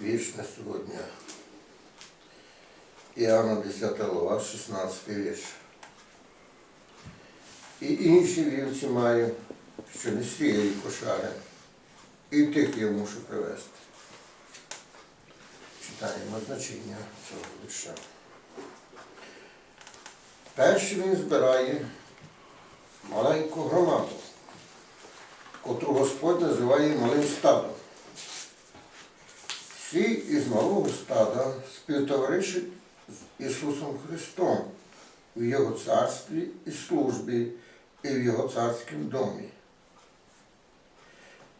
вірш на сьогодні. Іоанна 10 глава, 16 вірш. І інші вівці маю, що не з цієї кошари, і тих я мушу привезти. Читаємо значення цього вірша. Перший він збирає маленьку громаду, котру Господь називає малим стадом. Всі із малого стада співтоваришать з Ісусом Христом в Його царстві і службі і в Його царському домі.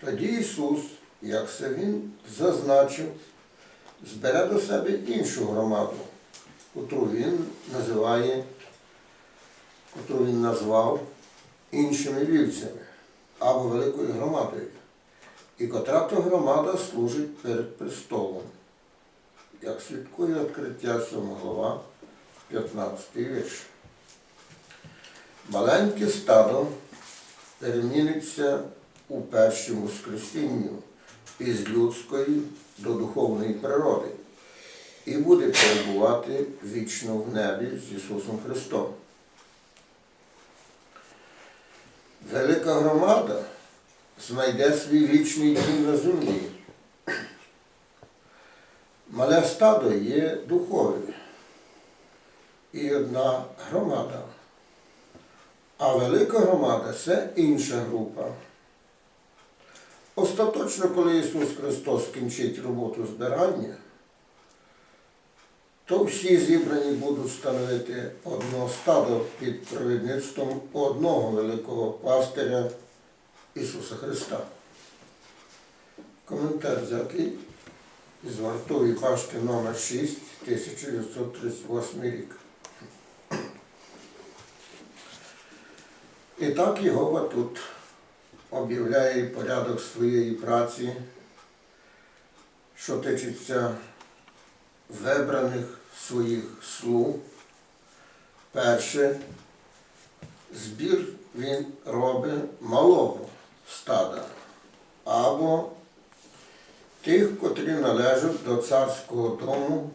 Тоді Ісус, як це Він зазначив, збере до себе іншу громаду, котру Він називає, котру Він назвав іншими вівцями або великою громадою. І котра то громада служить перед престолом, як свідкує відкриття 7 глава, 15 вірш. Маленьке стадо переміниться у першому воскресінню із людської до духовної природи і буде перебувати вічно в небі з Ісусом Христом. Велика громада знайде свій вічний дім на землі. Мале стадо є духові і одна громада. А велика громада це інша група. Остаточно, коли Ісус Христос скінчить роботу збирання, то всі зібрані будуть становити одно стадо під провідництвом одного великого пастиря Ісуса Христа. Коментар взятий із вартової пашки номер 6 1938 рік. І так Єгова тут об'являє порядок своєї праці, що тичиться вибраних своїх слуг. Перше, збір він робить малого стада або тих, котрі належать до царського дому,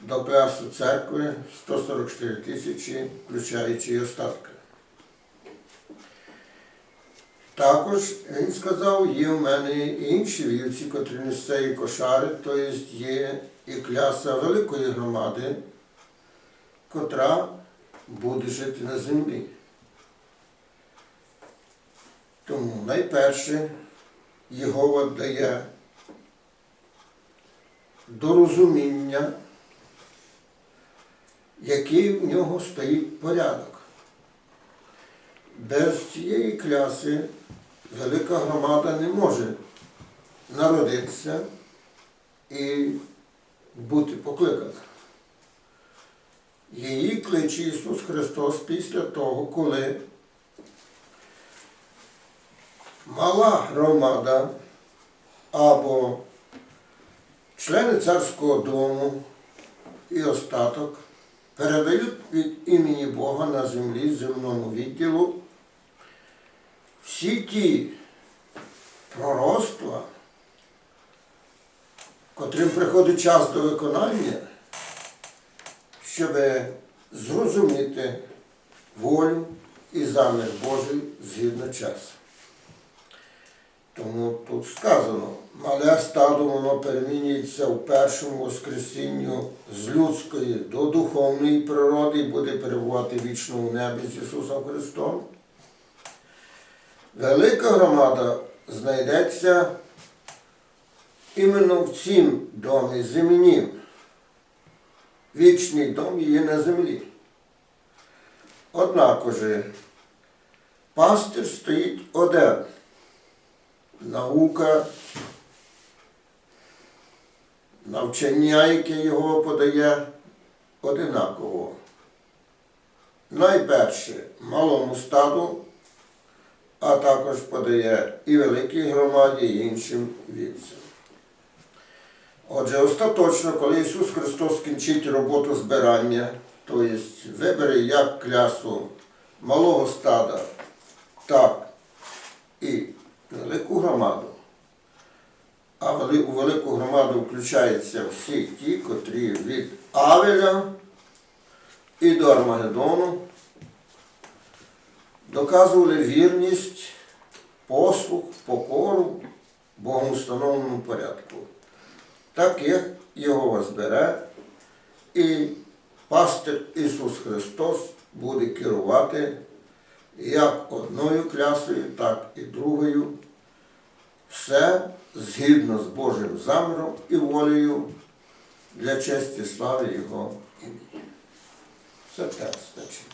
до плясу церкви 144 тисячі, включаючи остатки. Також він сказав, є в мене інші вівці, котрі не з цієї кошари, тобто є і кляса великої громади, котра буде жити на землі. Тому найперше Єгова дає до розуміння, який в нього стоїть порядок. Без цієї кляси велика громада не може народитися і бути покликана. Її кличе Ісус Христос після того, коли мала громада або члени царського дому і остаток передають від імені Бога на землі земному відділу всі ті пророцтва, котрим приходить час до виконання, щоб зрозуміти волю і замір Божий згідно часу. Тому тут сказано, мале стадо воно перемінюється в першому воскресінню з людської до духовної природи і буде перебувати вічно в небі з Ісусом Христом. Велика громада знайдеться іменно в цім домі земнім. Вічний дом є на землі. Однакоже пастир стоїть один. Наука, навчання, яке його подає, одинаково. Найперше малому стаду, а також подає і великій громаді, і іншим вівцям. Отже, остаточно, коли Ісус Христос скінчить роботу збирання, тобто вибере як клясу малого стада, так і велику громаду, а вели- у велику громаду включаються всі ті, котрі від Авеля і до Армагеддону доказували вірність, послух, покору Богом установленому порядку. Так як його збере, і пастир Ісус Христос буде керувати як одною клясою, так і другою. Все згідно з Божим заміром і волею для честі слави Його імені. Все так значення.